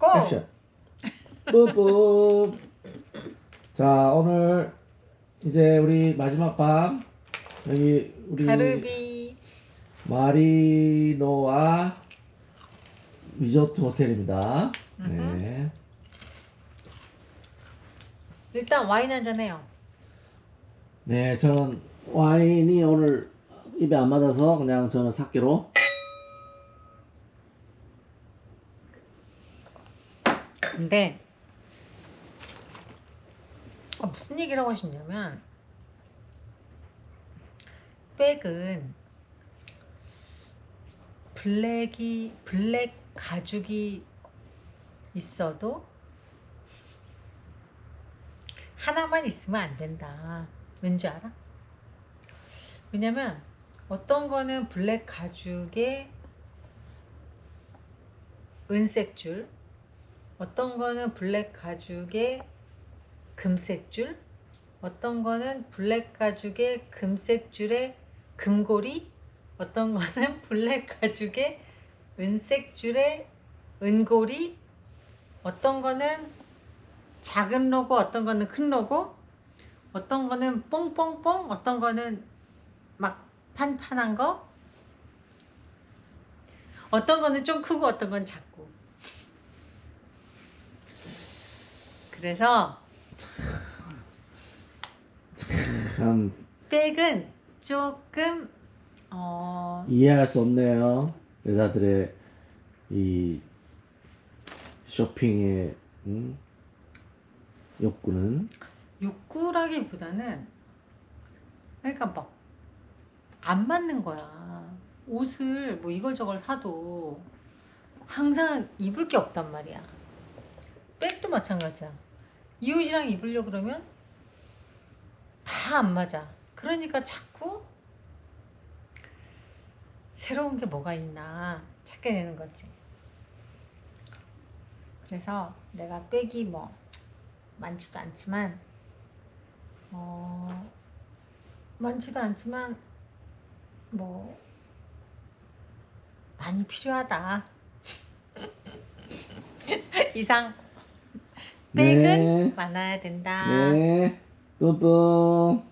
고! 액션. 뿌뿌. 자 오늘 이제 우리 마지막 밤 여기 우리 가르비 마리노와 리조트 호텔입니다. 네. 일단 와인 한잔 해요. 네, 저는 와인이 오늘 입에 안 맞아서 그냥 저는 사케로. 근데 아, 무슨 얘기를 하고 싶냐면 백은 블랙이 블랙 가죽이 있어도 하나만 있으면 안 된다. 왠지 알아? 왜냐면 어떤 거는 블랙 가죽에 은색 줄, 어떤 거는 블랙 가죽에 금색 줄, 어떤 거는 블랙 가죽에 금색 줄에 금고리, 어떤 거는 블랙 가죽에 은색 줄에 은고리, 어떤 거는 작은 로고, 어떤 거는 큰 로고, 어떤 거는 뽕뽕뽕, 어떤 거는 막 판판한 거, 어떤 거는 좀 크고 어떤 건 작고. 그래서 참 백은 조금 어 이해할 수 없네요. 여자들의 이 쇼핑의 음? 욕구는. 욕구라기보다는 그러니까 막 안 맞는 거야. 옷을 뭐 이걸 저걸 사도 항상 입을 게 없단 말이야. 백도 마찬가지야. 이 옷이랑 입으려 그러면 다 안 맞아. 그러니까 자꾸 새로운 게 뭐가 있나 찾게 되는 거지. 그래서 내가 백이 뭐 많지도 않지만 어 많지도 않지만 뭐 많이 필요하다. 이상 백은 네. 많아야 된다. 네. 뿜뿜.